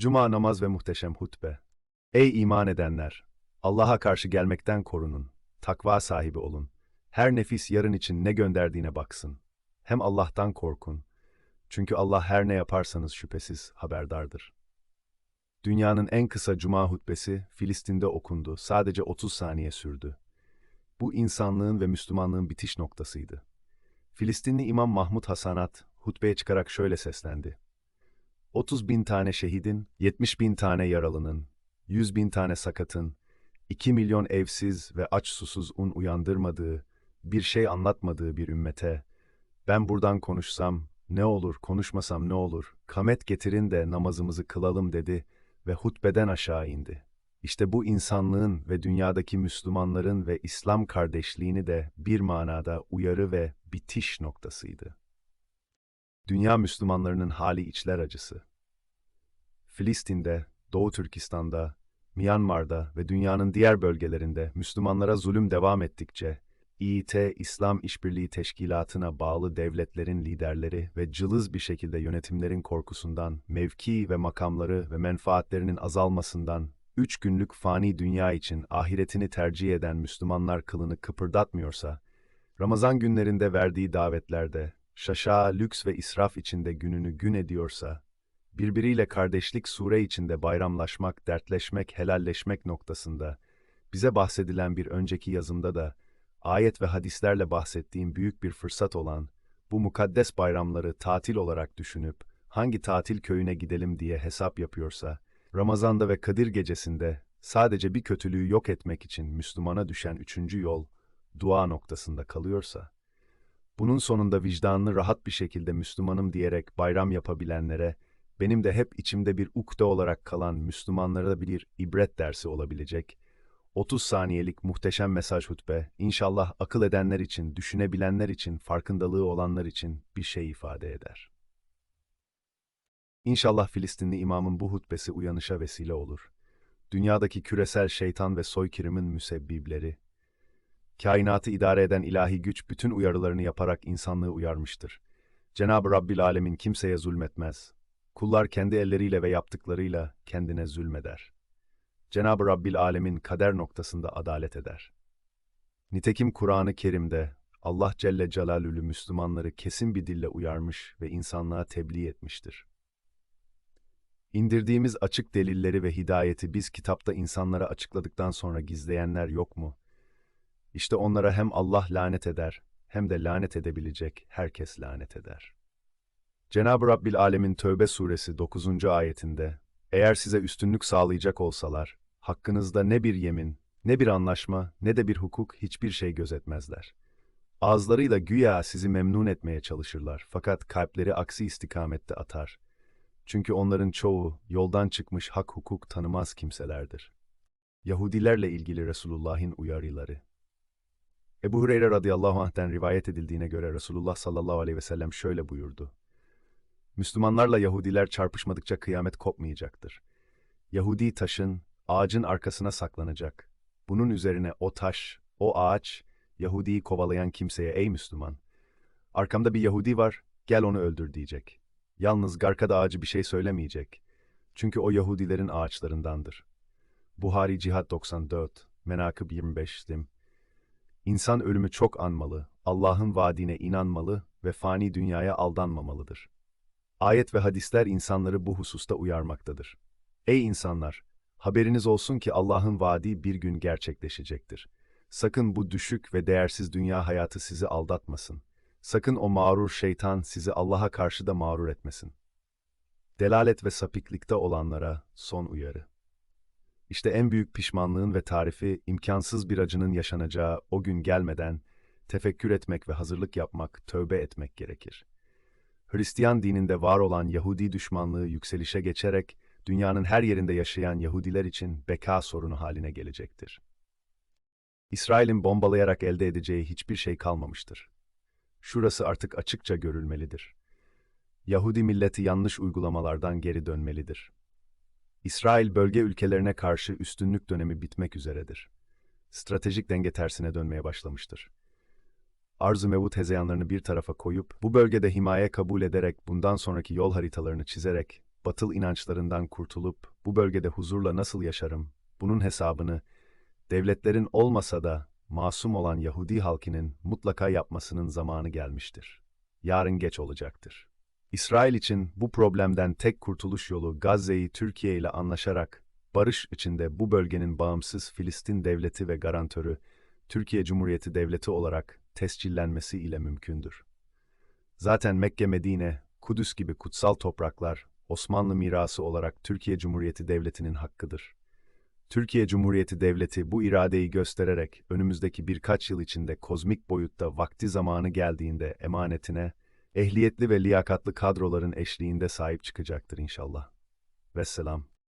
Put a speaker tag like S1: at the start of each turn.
S1: Cuma namaz ve muhteşem hutbe. Ey iman edenler! Allah'a karşı gelmekten korunun. Takva sahibi olun. Her nefis yarın için ne gönderdiğine baksın. Hem Allah'tan korkun. Çünkü Allah her ne yaparsanız şüphesiz haberdardır. Dünyanın en kısa cuma hutbesi Filistin'de okundu. Sadece 30 saniye sürdü. Bu insanlığın ve Müslümanlığın bitiş noktasıydı. Filistinli İmam Mahmud Hasanat hutbeye çıkarak şöyle seslendi. 30 bin tane şehidin, 70 bin tane yaralının, 100 bin tane sakatın, 2 milyon evsiz ve aç susuz un uyandırmadığı, bir şey anlatmadığı bir ümmete, ben buradan konuşsam ne olur, konuşmasam ne olur, kamet getirin de namazımızı kılalım dedi ve hutbeden aşağı indi. İşte bu insanlığın ve dünyadaki Müslümanların ve İslam kardeşliğini de bir manada uyarı ve bitiş noktasıydı. Dünya Müslümanlarının hali içler acısı. Filistin'de, Doğu Türkistan'da, Myanmar'da ve dünyanın diğer bölgelerinde Müslümanlara zulüm devam ettikçe, İİT, İslam İşbirliği Teşkilatı'na bağlı devletlerin liderleri ve cılız bir şekilde yönetimlerin korkusundan, mevki ve makamları ve menfaatlerinin azalmasından, üç günlük fani dünya için ahiretini tercih eden Müslümanlar kılını kıpırdatmıyorsa, Ramazan günlerinde verdiği davetlerde, şaşa, lüks ve israf içinde gününü gün ediyorsa, birbiriyle kardeşlik sure içinde bayramlaşmak, dertleşmek, helalleşmek noktasında, bize bahsedilen bir önceki yazımda da, ayet ve hadislerle bahsettiğim büyük bir fırsat olan, bu mukaddes bayramları tatil olarak düşünüp, hangi tatil köyüne gidelim diye hesap yapıyorsa, Ramazan'da ve Kadir gecesinde, sadece bir kötülüğü yok etmek için Müslümana düşen üçüncü yol, dua noktasında kalıyorsa, bunun sonunda vicdanını rahat bir şekilde Müslümanım diyerek bayram yapabilenlere, benim de hep içimde bir ukde olarak kalan Müslümanlara bir ibret dersi olabilecek, 30 saniyelik muhteşem mesaj hutbe, inşallah akıl edenler için, düşünebilenler için, farkındalığı olanlar için bir şey ifade eder. İnşallah Filistinli imamın bu hutbesi uyanışa vesile olur. Dünyadaki küresel şeytan ve soykırımın müsebbibleri, kainatı idare eden ilahi güç bütün uyarılarını yaparak insanlığı uyarmıştır. Cenab-ı Rabbil Alemin kimseye zulmetmez. Kullar kendi elleriyle ve yaptıklarıyla kendine zulmeder. Cenab-ı Rabbil Alemin kader noktasında adalet eder. Nitekim Kur'an-ı Kerim'de Allah Celle Celalülü Müslümanları kesin bir dille uyarmış ve insanlığa tebliğ etmiştir. İndirdiğimiz açık delilleri ve hidayeti biz kitapta insanlara açıkladıktan sonra gizleyenler yok mu? İşte onlara hem Allah lanet eder, hem de lanet edebilecek herkes lanet eder. Cenab-ı Rabbil Alemin Tövbe suresi 9. ayetinde, eğer size üstünlük sağlayacak olsalar, hakkınızda ne bir yemin, ne bir anlaşma, ne de bir hukuk hiçbir şey gözetmezler. Ağızlarıyla güya sizi memnun etmeye çalışırlar fakat kalpleri aksi istikamette atar. Çünkü onların çoğu yoldan çıkmış hak hukuk tanımaz kimselerdir. Yahudilerle ilgili Resulullah'ın uyarıları. Ebu Hureyre radıyallahu anh'ten rivayet edildiğine göre Resulullah sallallahu aleyhi ve sellem şöyle buyurdu. Müslümanlarla Yahudiler çarpışmadıkça kıyamet kopmayacaktır. Yahudi taşın, ağacın arkasına saklanacak. Bunun üzerine o taş, o ağaç, Yahudi'yi kovalayan kimseye ey Müslüman, arkamda bir Yahudi var, gel onu öldür diyecek. Yalnız Garkad ağacı bir şey söylemeyecek. Çünkü o Yahudilerin ağaçlarındandır. Buhari Cihad 94, Menakıb 25 dim. İnsan ölümü çok anmalı, Allah'ın vaadine inanmalı ve fani dünyaya aldanmamalıdır. Ayet ve hadisler insanları bu hususta uyarmaktadır. Ey insanlar! Haberiniz olsun ki Allah'ın vaadi bir gün gerçekleşecektir. Sakın bu düşük ve değersiz dünya hayatı sizi aldatmasın. Sakın o mağrur şeytan sizi Allah'a karşı da mağrur etmesin. Delalet ve sapıklıkta olanlara son uyarı. İşte en büyük pişmanlığın ve tarifi imkansız bir acının yaşanacağı o gün gelmeden tefekkür etmek ve hazırlık yapmak, tövbe etmek gerekir. Hristiyan dininde var olan Yahudi düşmanlığı yükselişe geçerek dünyanın her yerinde yaşayan Yahudiler için beka sorunu haline gelecektir. İsrail'in bombalayarak elde edeceği hiçbir şey kalmamıştır. Şurası artık açıkça görülmelidir. Yahudi milleti yanlış uygulamalardan geri dönmelidir. İsrail bölge ülkelerine karşı üstünlük dönemi bitmek üzeredir. Stratejik denge tersine dönmeye başlamıştır. Arz-ı mevut hezeyanlarını bir tarafa koyup, bu bölgede himaye kabul ederek bundan sonraki yol haritalarını çizerek, batıl inançlarından kurtulup bu bölgede huzurla nasıl yaşarım? Bunun hesabını devletlerin olmasa da masum olan Yahudi halkının mutlaka yapmasının zamanı gelmiştir. Yarın geç olacaktır. İsrail için bu problemden tek kurtuluş yolu Gazze'yi Türkiye ile anlaşarak barış içinde bu bölgenin bağımsız Filistin devleti ve garantörü Türkiye Cumhuriyeti Devleti olarak tescillenmesi ile mümkündür. Zaten Mekke, Medine, Kudüs gibi kutsal topraklar Osmanlı mirası olarak Türkiye Cumhuriyeti Devleti'nin hakkıdır. Türkiye Cumhuriyeti Devleti bu iradeyi göstererek önümüzdeki birkaç yıl içinde kozmik boyutta vakti zamanı geldiğinde emanetine ehliyetli ve liyakatlı kadroların eşliğinde sahip çıkacaktır inşallah. Vesselam.